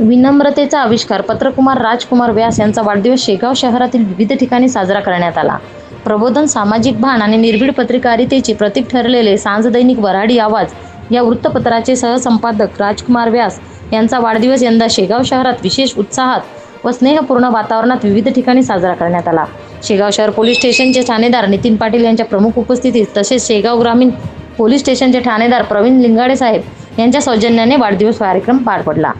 विनम्रतेचा आविष्कार पत्रकुमार राजकुमार व्यास यांचा वाढदिवस शेगाव शहरातील विविध ठिकाणी साजरा करण्यात आला. प्रबोधन सामाजिक भान आणि निर्भीड पत्रकारितेचे प्रतीक ठरलेले सांज दैनिक वऱ्हाडी आवाज या वृत्तपत्राचे सहसंपादक राजकुमार व्यास यांचा वाढदिवस यंदा शेगाव शहरात विशेष उत्साहात व स्नेहपूर्ण वातावरणात विविध ठिकाणी साजरा करण्यात आला. शेगाव शहर पोलीस स्टेशनचे ठाणेदार नितीन पाटील यांच्या प्रमुख उपस्थितीत तसेच शेगाव ग्रामीण पोलीस स्टेशनचे ठाणेदार प्रवीण लिंगाडे साहेब यांच्या सौजन्याने वाढदिवस कार्यक्रम पार पडला.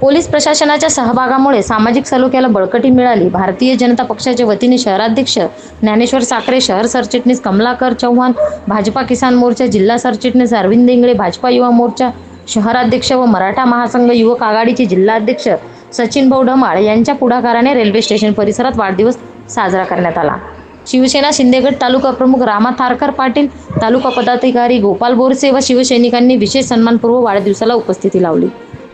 पोलीस प्रशासनाच्या सहभागामुळे सामाजिक सलोख्याला बळकटी मिळाली. भारतीय जनता पक्षाच्या वतीने शहराध्यक्ष ज्ञानेश्वर साखरे शहर सरचिटणीस कमलाकर चव्हाण भाजपा किसान मोर्चा जिल्हा सरचिटणीस अरविंद इंगळे भाजपा युवा मोर्चा शहराध्यक्ष व मराठा महासंघ युवक आघाडीचे जिल्हाध्यक्ष सचिन भाऊ ढमाळ यांच्या पुढाकाराने रेल्वे स्टेशन परिसरात वाढदिवस साजरा करण्यात आला. शिवसेना शिंदेगड तालुका प्रमुख रामा थारकर पाटील तालुका पदाधिकारी गोपाल बोरसे व शिवसैनिकांनी विशेष सन्मानपूर्व वाढदिवसाला उपस्थिती लावली.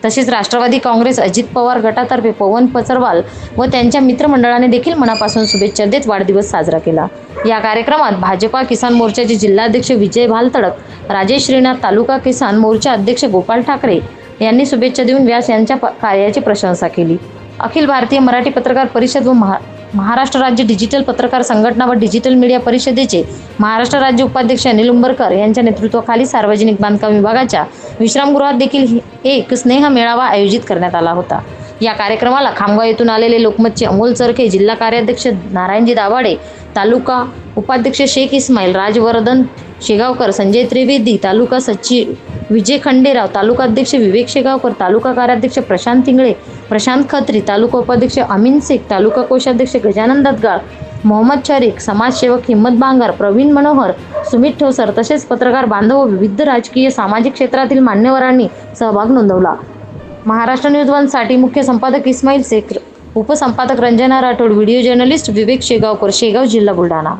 तसेच राष्ट्रवादी काँग्रेस अजित पवार गटातर्फे पवन पचरवाल व त्यांच्या मित्रमंडळाने देखील मनापासून शुभेच्छा देत वाढदिवस साजरा केला. या कार्यक्रमात भाजपा किसान मोर्चाचे जिल्हाध्यक्ष विजय भालतडक राजेश श्रीनाथ तालुका किसान मोर्चा अध्यक्ष गोपाल ठाकरे यांनी शुभेच्छा देऊन व्यास यांच्या प- कार्याची प्रशंसा केली. अखिल भारतीय मराठी पत्रकार परिषद व महा महाराष्ट्र राज्य डिजिटल पत्रकार संघटना व डिजिटल मीडिया परिषदेचे महाराष्ट्र राज्य उपाध्यक्ष अनिल उंबरकर यांच्या नेतृत्वाखाली सार्वजनिक बांधकाम विभागाच्या विश्रामगृहात देखील एक स्नेह मेळावा आयोजित करण्यात आला होता. या कार्यक्रमाला खामगाव येथून आलेले लोकमतचे अमोल चरखे जिल्हा कार्याध्यक्ष नारायणजी दाभाडे तालुका उपाध्यक्ष शेख इस्माईल राजवर्धन शेगावकर संजय त्रिवेदी तालुका सचिव विजय खंडेराव तालुकाध्यक्ष विवेक शेगावकर तालुका कार्याध्यक्ष प्रशांत तिंगळे प्रशांत खत्री तालुका उपाध्यक्ष अमीन शेख तालुका कोषाध्यक्ष गजानन दत्गाळ मोहम्मद शरीक समाजसेवक हिम्मत बांगर प्रवीण मनोहर सुमित ठोसर तसेच पत्रकार बांधव विविध राजकीय सामाजिक क्षेत्रातील मान्यवरांनी सहभाग नोंदवला. महाराष्ट्र न्यूज वनसाठी मुख्य संपादक इस्माईल शेख उपसंपादक रंजना राठोड व्हिडिओ जर्नलिस्ट विवेक शेगावकर शेगाव जिल्हा बुलढाणा.